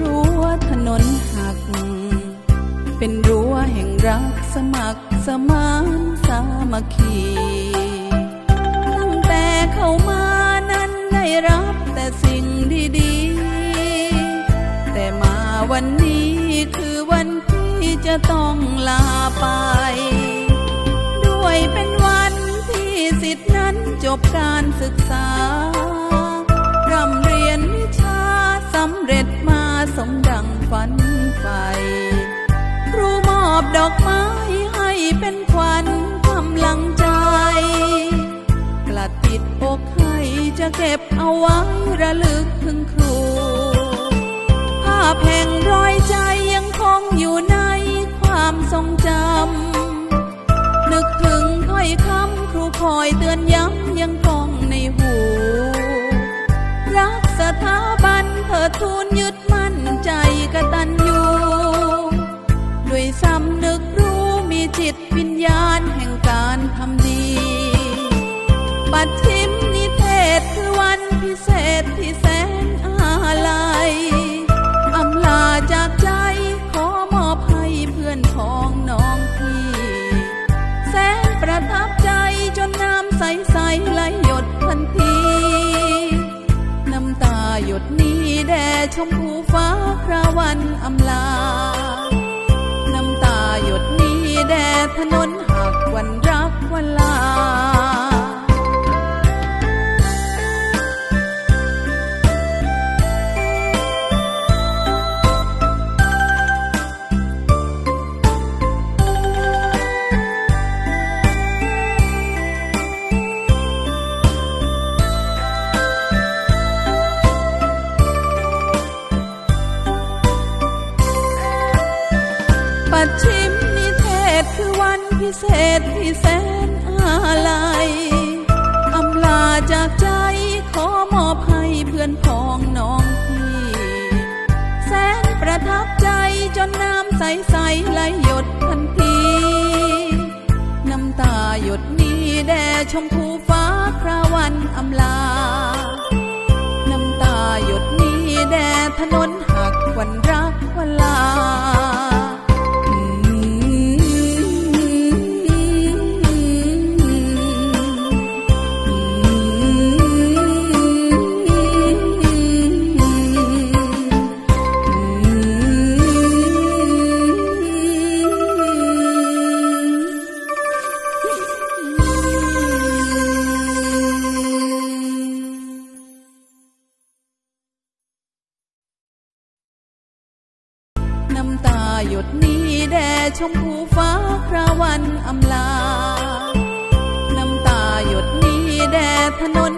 รั้วถนนหัก เป็นรั้วแห่งรักสมัครสมานสามัคคี ตั้งแต่เข้ามานั้นได้รับแต่สิ่งดีๆ แต่มาวันนี้คือวันที่จะต้องลาไป ด้วยเป็นวันที่สิทธินั้นจบการศึกษา ดอกไม้ให้เป็นขวัญกำลังใจ กลัดติดอกให้จะเก็บเอาไว้ระลึกถึงครู ภาพแห่งรอยใจยังคงอยู่ในความทรงจำ นึกถึงถ้อยคำครูคอยเตือนย้ำยังคงในหู รักสถาบันเถิดทูนยึดมั่นใจ ปัดชิมนิเทศคือวันพิเศษที่แสนอาลัยอำลาจากใจขอมอบให้เพื่อนพ้องน้องพี่ แสนประทับใจจนน้ำใสๆไหลหยดทันที น้ำตาหยดนี้แด่ชมพูฟ้าคราวันอำลา น้ำตาหยดนี้แด่ถนน ปัดชิมนิเทศคือวันพิเศษที่แสนอาลัยอำลาจากใจขอมอบให้เพื่อนพ้องน้องพี่แสนประทับใจจนน้ำใสๆไหลหยดทันที น้ำตาหยดนี้แด่ชมพูฟ้าคราวันอำลา น้ำตาหยดนี้แด่ถนนหักวันรักวันลา น้ำตาหยดนี้แด่ชมพูฟ้าคราวันอำลา น้ำตาหยดนี้แด่ถนน